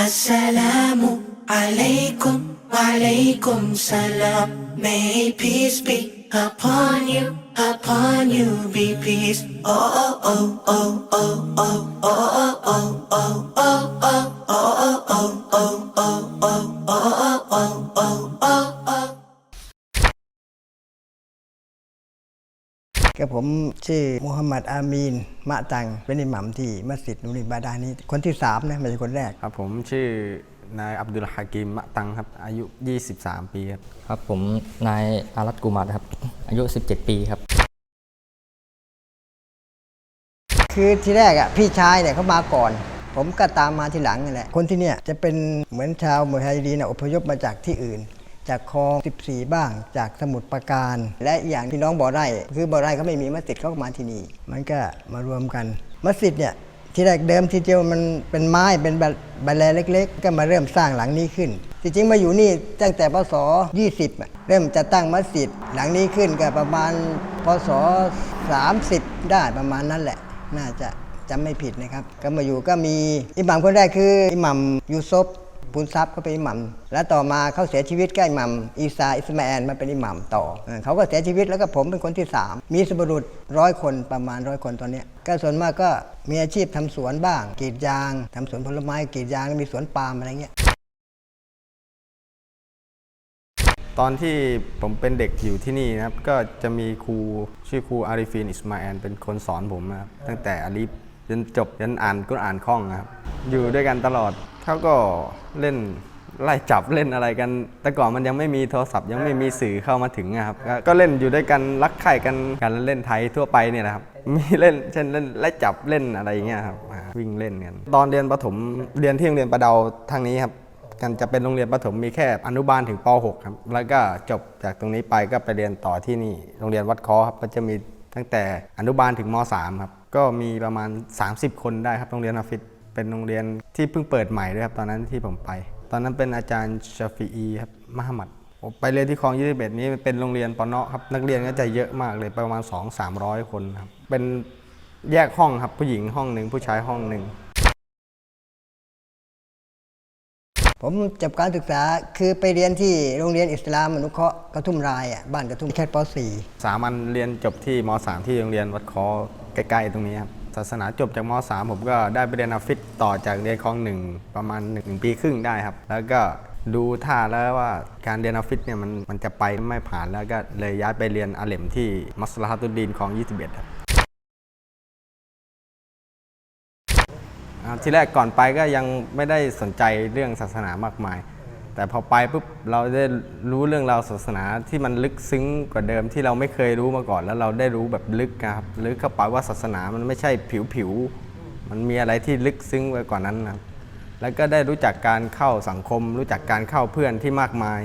Assalamu alaikum, alaikum salam. May peace be upon you, upon you be peace. Oh oh oh oh oh oh oh oh oh oh oh oh oh oh oh oh oh กับผมชื่อมูฮัมหมัดอามีน มะตัง เป็นอิหมัมที่มัสยิดนุริบาดานี้ คนที่สามนะไม่ใช่คนแรก ครับผมชื่อนายอับดุลฮากิมมะตังครับ อายุ 23 ปีครับครับผมนายอารัตกุมารครับ อายุ 17 ปีครับ คือที่แรกอะพี่ชายเนี่ยเขามาก่อน ผมก็ตามมาทีหลังนี่แหละคนที่เนี่ยจะเป็นเหมือนชาวมุฮัยดีนอพยพมาจากที่อื่น จากคลอง 14 บ้าง จากสมุทรปราการ และอย่างที่น้องบ่อไร่ คือบ่อไร่เขาไม่มีมัสยิดเขาก็มาที่นี่ มันก็มารวมกัน มัสยิดเนี่ยที่แรกเดิมทีเดียวมันเป็นไม้เป็นบัลบัลแลเล็ก ๆ ก็มาเริ่มสร้างหลังนี้ขึ้น จริงๆมาอยู่นี่ตั้งแต่พศ 20 เริ่มจะตั้งมัสยิดหลังนี้ขึ้นก็ประมาณพศ 30 ได้ประมาณนั้นแหละ น่าจะจำไม่ผิดนะครับ ก็มาอยู่ก็มีอิหมัมคนแรกคืออิหมัมยูซ บปุนซับเขาเป็นอิหมัมแล้วต่อมาเขาเสียชีวิตใก็อิหมัมอีซาอิสมาแอนมาเป็นอิหมัมต่อเขาก็เสียชีวิตแล้วก็ผมเป็นคนที่สามมีสบุรุษร้อยคนประมาณร้อยคนตอนนี้ก็ส่วนมากก็มีอาชีพทำสวนบ้างกรีดยางทำสวนผลไม้กรีดยางมีสวนปาล์มอะไรเงี้ยตอนที่ผมเป็นเด็กอยู่ที่นี่นะครับ ก็จะมีครูชื่อครูอาริฟินอิสมาแอนเป็นคนสอนผมนะครับตั้งแต่อาลีฟ จนจบจนอ่านก็อ่านคล่องครับ อยู่ด้วยกันตลอดเขาก็เล่นไล่จับเล่นอะไรกัน แต่ก่อนมันยังไม่มีโทรศัพท์ยังไม่มีสื่อเข้ามาถึงนะครับก็ก็เล่นอยู่ด้วยกันรักใคร่กันการเล่นไทยทั่วไปเนี่ยนะครับ มีเล่นเช่นเล่นไล่จับเล่นอะไรอย่างเงี้ยครับวิ่งเล่นกันตอนเรียนประถมเรียนที่โรงเรียนประเดาทางนี้ครับกันจะเป็นโรงเรียนประถมมีแค่อนุบาลถึงป .6 ครับ แล้วก็จบจากตรงนี้ไปก็ไปเรียนต่อที่นี่ โรงเรียนวัดคอครับ ก็จะมีตั้งแต่อนุบาลถึงม .3 ครับ ก็มีประมาณ 30 คนได้ครับโรงเรียนอาฟิศเป็นโรงเรียนที่เพิ่งเปิดใหม่ด้วยครับตอนนั้นที่ผมไป ตอนนั้นเป็นอาจารย์ชาฟีอีครับมหมัดผมไปเรียนที่คลอง21นี้เป็นโรงเรียนปเนาะครับนักเรียนก็จะเยอะมากเลยประมาณ 2-300 คนครับเป็นแยกห้องครับผู้หญิงห้องหนึ่งผู้ชายห้องหนึ่งผมจบการศึกษาคือไปเรียนที่โรงเรียนอิสลามอนุเคราะห์กระทุ่มรายอะบ้านกระทุ่มแค่ป .4 สามัญเรียนจบที่ม .3 ที่โรงเรียนวัดคอ ใกล้ๆตรงนี้ครับศาสนาจบจากม .3 ผมก็ได้ไปเรียนอาฟิศต่อจากเรียนคลองหนึ่งประมาณ1นปีครึ่งได้ครับ แล้วก็ดูท่าแล้วว่าการเรียนอาฟิศเนี่ยมันมันจะไปไม่ผ่านแล้วก็เลยย้ายไปเรียนอาเลมที่มัสลาฮัตุดีนคลอง21ครับอ่าที่แรกก่อนไปก็ยังไม่ได้สนใจเรื่องศาสนามากมาย แต่พอไปปุ๊บเราได้รู้เรื่องราวศาสนาที่มันลึกซึ้งกว่าเดิมที่เราไม่เคยรู้มาก่อน แล้วเราได้รู้แบบลึกครับลึกเข้าไปว่าศาสนามันไม่ใช่ผิวๆมันมีอะไรที่ลึกซึ้งไปกว่านั้นนะครับแล้วก็ได้รู้จักการเข้าสังคม รู้จักการเข้าเพื่อนที่มากมาย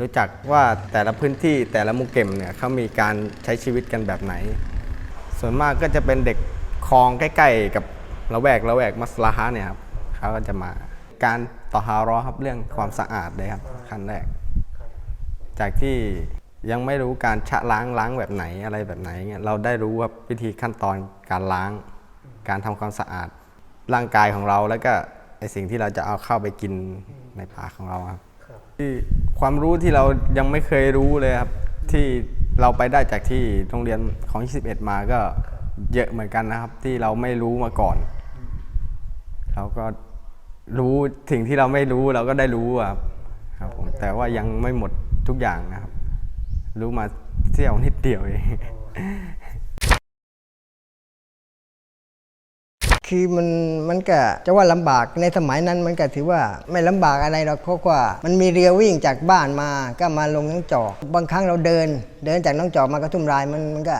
รู้จักว่าแต่ละพื้นที่แต่ละมุกเก็มเนี่ยเขามีการใช้ชีวิตกันแบบไหน ส่วนมากก็จะเป็นเด็กคลองใกล้ ๆ กับละแวกละแวกมัสลาฮะเนี่ยครับเขาก็จะมาการ ต่อฮารอครับเรื่องความสะอาดเลยครับขั้นแรก จากที่ยังไม่รู้การชะล้างล้างแบบไหนอะไรแบบไหนเงี้ยเราได้รู้ว่าวิธีขั้นตอนการล้าง การทำความสะอาด ร่างกายของเราแล้วก็ไอสิ่งที่เราจะเอาเข้าไปกินในปากของเราครับที่ความรู้ที่เรายังไม่เคยรู้เลยครับที่เราไปได้จากที่โรงเรียนของ 21 มาก็เยอะเหมือนกันนะครับ ที่เราไม่รู้มาก่อนเราก็ รู้สิ่งที่เราไม่รู้เราก็ได้รู้อะครับครับผมแต่ว่ายังไม่หมดทุกอย่างนะครับ รู้มาเที่ยวนิดเดียวเองคือมันมันก็จะว่าลำบากในสมัยนั้นมันก็ถือว่าไม่ลำบากอะไรหรอกเพราะว่า มันมีเรือวิ่งจากบ้านมาก็มาลงน้องจอก บางครั้งเราเดิน เดินจากน้องจอกมากระทุ่มรายมันมันก็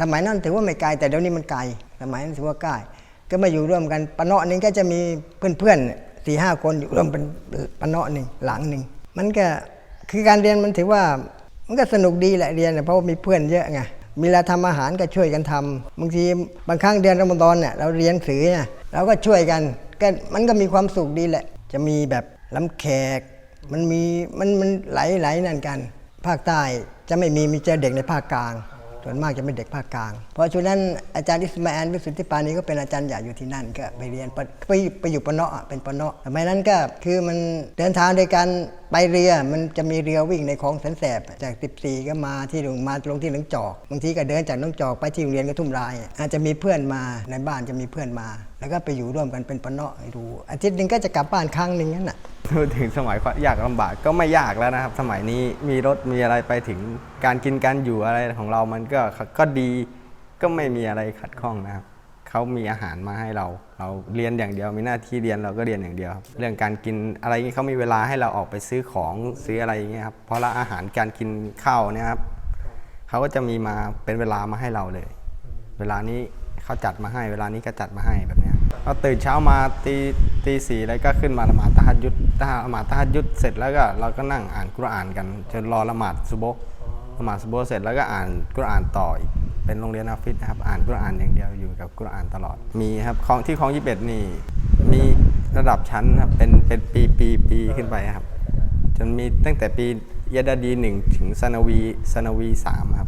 สมัยนั้นถือว่าไม่ไกลแต่เดี๋ยวนี้มันไกลสมัยนั้นถือว่าใกล้ก็มาอยู่ร่วมกันปะเนาะหนึงก็จะมีเพื่อนๆ สี่ห้าคนอยู่ร่วมเป็นปะเนาะหนึ่งหลังหนึ่งมันก็คือการเรียนมันถือว่ามันก็สนุกดีแหละเรียนน่ะเพราะว่ามีเพื่อนเยอะไงมีเวลาทำอาหารก็ช่วยกันทำบางทีบางครั้งเดือนรอมฎอนเนี่ยเราเรียนหนังสือเนี่ยเราก็ช่วยกันก็มันก็มีความสุขดีแหละ จะมีแบบล้ำแขก มันมีมันมันไหลายหลนั่นกัน ภาคใต้จะไม่มีมีเจอเด็กในภาคกลาง ส่วนมากจะเป็นเด็กภาคกลาง เพราะช่วงนั้นอาจารย์อิสมาแอนวิสุทธิปานีก็เป็นอาจารย์ใหญ่อยู่ที่นั่นก็ไปเรียนปไปไปอยู่ปะเนาะอเป็นปะเนาะสมัยนั้นก็คือมันเดินทางโดยการไปเรือมันจะมีเรือวิ่งในคลองแสนแสบจาก 14 ก็มาที่ลงมาลงที่หลวงจอกบางทีก็เดินจากหลวงจอกไปที่โรงเรียนกระทุ่มราย อาจจะมีเพื่อนมาในบ้านจะมีเพื่อนมา แล้วก็ไปอยู่ร่วมกันเป็นปะเนาะให้ดูอาทิตย์หนึ่งก็จะกลับบ้านครั้งหนึ่งนั่นแหะ พูดถึงสมัยยากลำบากก็ไม่ยากแล้วนะครับ สมัยนี้มีรถมีอะไรไปถึงการกินการอยู่อะไรของเรามันก็ก็ดีก็ไม่มีอะไรขัดข้องนะครับเขามีอาหารมาให้เรา เราเรียนอย่างเดียวมีหน้าที่เรียนเราก็เรียนอย่างเดียวครับเรื่องการกินอะไรอย่างนี้เขามีเวลาให้เราออกไปซื้อของซื้ออะไรอย่างเงี้ยครับเพราะละอาหารการกินข้าวเนี่ยครับเขาก็จะมีมาเป็นเวลามาให้เราเลย เวลานี้เขาจัดมาให้ เวลานี้ก็จัดมาให้แบบนี้ เราตื่นเช้ามาตีตีสี่แล้วก็ขึ้นมาละหมาดตะฮัดยุดตะละหมาดตะฮัดยุดเสร็จแล้วก็เราก็นั่งอ่านกุรอานกันจนรอละหมาดซุโบละหมาดซุโบเสร็จแล้วก็อ่านกุรอานต่ออีกเป็นโรงเรียนอาฟิศนะครับอ่านกุรอานอย่างเดียวอยู่กับกุรอานตลอดมีครับของที่ของยี่สิบนี่มีระดับชั้นครับเป็นเป็นปีปีปีขึ้นไปครับจนมีตั้งแต่ปียดาดีหนึ่งถึงสนาวีสนาวีสามครับ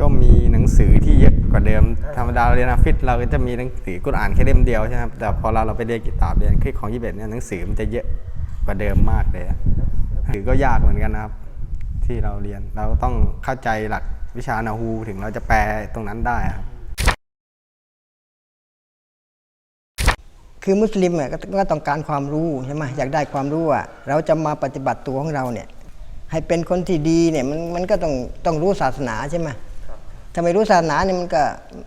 ก็มีหนังสือที่เยอะกว่าเดิม ธรรมดาเราเรียนอาฟิศเราก็จะมีหนังสือกุรอ่านแค่เล่มเดียวใช่ไหมครับแต่พอเราเราไปเรียนกิตาบเรียนคลิกของยี่สิบเอ็ดเนี่ยหนังสือมันจะเยอะกว่าเดิมมากเลยถือก็ยากเหมือนกันนะครับ ที่เราเรียนเราต้องเข้าใจหลักวิชานาฮูถึงเราจะแปลตรงนั้นได้ครับคือมุสลิมเนี่ยก็ก็ต้องการความรู้ใช่ไหมอยากได้ความรู้อะเราจะมาปฏิบัติตัวของเราเนี่ยให้เป็นคนที่ดีเนี่ยมันมันก็ต้องต้องรู้ศาสนาใช่ไหม ถ้าไม่รู้ศาสนาเนี่ยมันก็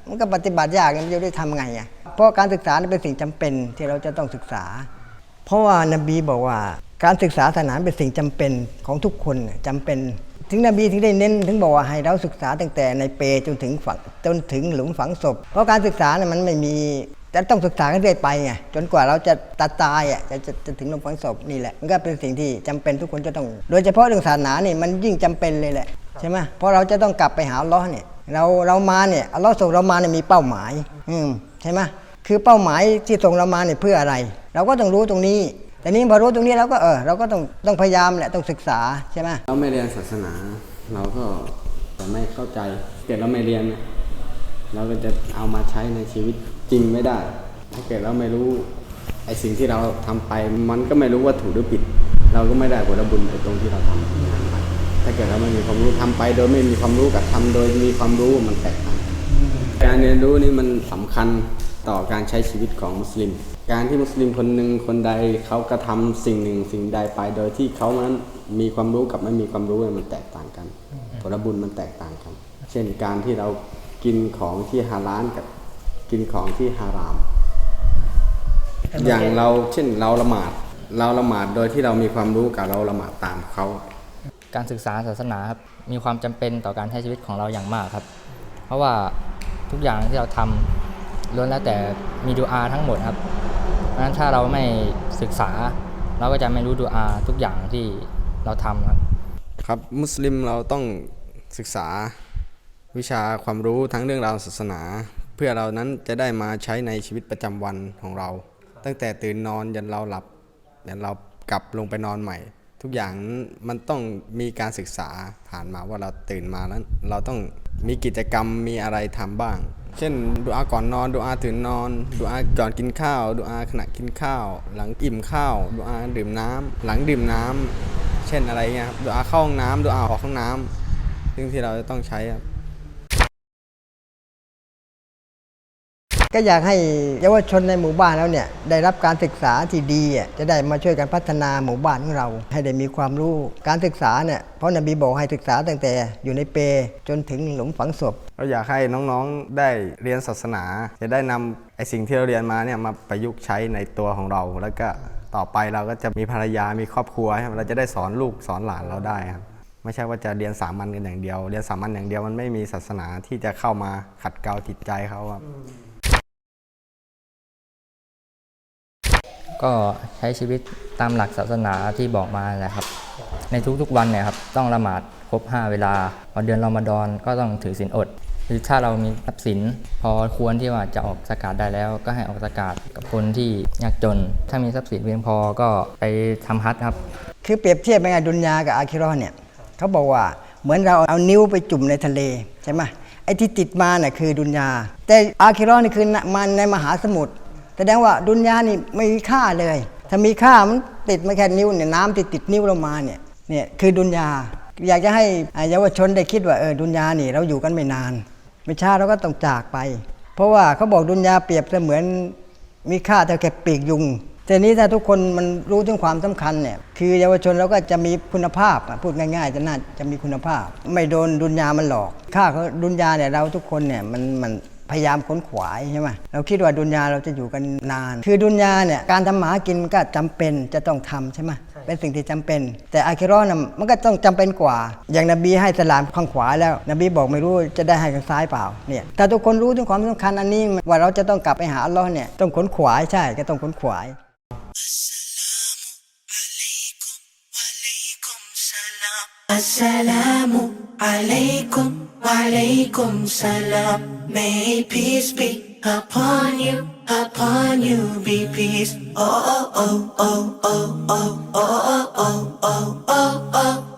มันก็ปฏิบัติยากเนี่ยมันจะได้ทำไงอะเพราะการศึกษาเป็นสิ่งจำเป็นที่เราจะต้องศึกษา เพราะว่านบีบอกว่า การศึกษาศาสนาเป็นสิ่งจำเป็นของทุกคนน่ะจำเป็น ถึงนบีถึงได้เน้นถึงบอกว่าให้เราศึกษาตั้งแต่ในเปรจนถึงฝังจนถึงหลุมฝังศพ เพราะการศึกษาเนี่ยมันไม่มีจะต้องศึกษากันเรื่อยไปไงจนกว่าเราจะตาตายอะจะจะจะถึงหลุมฝังศพนี่แหละมันก็เป็นสิ่งที่จำเป็นทุกคนจะต้อง โดยเฉพาะเรื่องศาสนาเนี่ยมันยิ่งจำเป็นเลยแหละใช่ไหมเพราะเราจะต้องกลับไปหาลเลอเนี่ย เราเรามาเนี่ยอัลเลอฮ์ส่งเรามาเนี่ยมีเป้าหมาย อืมใช่ไหมคือเป้าหมายที่ส่งเรามาเนี่ยเพื่ออะไร เราก็ต้องรู้ตรงนี้ แต่นี้พอรู้ตรงนี้เราก็เออเราก็ต้องต้องพยายามแหละต้องศึกษาใช่ไหมเราไม่เรียนศาสนา เราก็จะไม่เข้าใจเกิดเราไม่เรียน เราก็จะเอามาใช้ในชีวิตจริงไม่ได้ ถ้าเกิดเราไม่รู้ไอ้สิ่งที่เราทำไป มันก็ไม่รู้ว่าถูกหรือผิด เราก็ไม่ได้ผลบุญในตรงที่เราทำงานไป ถ้าเกิดเราไม่มีความรู้ทำไป โดยไม่มีความรู้กับทำโดยมีความรู้มันแตกต่างการเรียนรู้นี่มันสำคัญต่อการใช้ชีวิตของมุสลิม การที่มุสลิมคนหนึ่งคนใดเขากระทำสิ่งหนึ่งสิ่งใดไป โดยที่เขานั้นมีความรู้กับไม่มีความรู้มันแตกต่างกัน ผลบุญมันแตกต่างกัน เช่นการที่เรากินของที่ฮาลาลกับกินของที่ฮาราม อย่างเราเช่นเราละหมาด เราละหมาดโดยที่เรามีความรู้กับเราละหมาดตามเขา การศึกษาศาสนาครับมีความจำเป็นต่อการใช้ชีวิตของเราอย่างมากครับ เพราะว่าทุกอย่างที่เราทำล้วนแล้วแต่มีดูอาทั้งหมดครับเพราะฉะนั้นถ้าเราไม่ศึกษา เราก็จะไม่รู้ดูอาทุกอย่างที่เราทำครับครับมุสลิมเราต้องศึกษาวิชาความรู้ทั้งเรื่องราวศาสนา เพื่อเรานั้นจะได้มาใช้ในชีวิตประจำวันของเรา ตั้งแต่ตื่นนอนยันเราหลับยันเรากลับลงไปนอนใหม่ ทุกอย่างมันต้องมีการศึกษาผ่านมาว่าเราตื่นมาแล้วเราต้องมีกิจกรรมมีอะไรทำบ้าง เช่นดูอาก่อนนอนดูอาตื่นนอนดูอาก่อนกินข้าวดูอาขณะกินข้าว หลังอิ่มข้าวดูอาดื่มน้ำหลังดื่มน้ำเช่นอะไรเงี้ยครับดูอาเข้าห้องน้ำดูอาออกห้องน้ำซึ่งที่เราจะต้องใช้ครับ ก็อยากให้เยาวชนในหมู่บ้านแล้วเนี่ยได้รับการศึกษาที่ดีจะได้มาช่วยกันพัฒนาหมู่บ้านของเรา ให้ได้มีความรู้การศึกษาเนี่ยเพราะนบีบอกให้ศึกษาตั้งแต่อยู่ในเปรจนถึงหลุมฝังศพเราอยากให้น้องๆได้เรียนศาสนา จะได้นำไอสิ่งที่เราเรียนมาเนี่ยมาประยุกต์ใช้ในตัวของเราแล้วก็ต่อไปเราก็จะมีภรรยามีครอบครัวเราจะได้สอนลูกสอนหลานเราได้ครับไม่ใช่ว่าจะเรียนสามัญกันอย่างเดียว เรียนสามัญอย่างเดียวมันไม่มีศาสนาที่จะเข้ามาขัดเกลาจิตใจเขาครับ ก็ใช้ชีวิตตามหลักศาสนาที่บอกมาแหละครับ ในทุกๆวันเนี่ยครับต้องละหมาดครบ 5 เวลาพอเดือนรอมฎอนก็ต้องถือศีลอดหรือถ้าเรามีทรัพย์สิน พอควรที่ว่าจะออกสกาดได้แล้ว ก็ให้ออกสกาดกับคนที่ยากจน ถ้ามีทรัพย์สินเพียงพอก็ไปทำฮัทครับ คือเปรียบเทียบเป็นไงดุนยากับอาคิราะห์เนี่ยเขาบอกว่าเหมือนเราเอานิ้วไปจุ่มในทะเลใช่ไหมไอ้ที่ติดมาน่ะคือดุนยา แต่อาคิราะห์นี่คือมันในมหาสมุทร แสดงว่าดุนยานี่ไม่มีค่าเลย ถ้ามีค่ามันติดมาแค่นิ้วเนี่ยน้ำติดติดนิ้วเรามาเนี่ยเนี่ยคือดุนยา อยากจะให้เยาวชนได้คิดว่าเออดุนยานี่เราอยู่กันไม่นาน ไม่ช้าเราก็ต้องจากไป เพราะว่าเขาบอกดุนยาเปรียบเสมือนมีค่าเท่าแค่ปีกยุงแต่นี้ถ้าทุกคนมันรู้ถึงความสำคัญเนี่ยคือเยาวชนเราก็จะมีคุณภาพพูดง่ายๆจะน่าจะมีคุณภาพ ไม่โดนดุนยามันหลอก ค่าเขาดุนยาเนี่ยเราทุกคนเนี่ยมันมัน พยายามค้นขวายใช่ไหมเราคิดว่าดุนยาเราจะอยู่กันนาน คือดุนยาเนี่ยการทำหมากินก็จำเป็นจะต้องทำใช่ไหมเป็นสิ่งที่จำเป็น แต่อาคิเราะห์น่ะมันก็ต้องจำเป็นกว่า อย่างนบีให้สลามข้างขวาแล้ว นบีบอกไม่รู้จะได้ให้ข้างซ้ายเปล่าเนี่ยถ้าทุกคนรู้ถึงความสำคัญอันนี้ว่าเราจะต้องกลับไปหาอัลลอฮ์เนี่ยต้องขนขวายใช่ก็ต้องขนขวาย Assalamu alaikum, alaikum salam. May peace be upon you, upon you be peace. Oh, oh, oh, oh, oh, oh, oh, oh, oh, oh, oh, oh,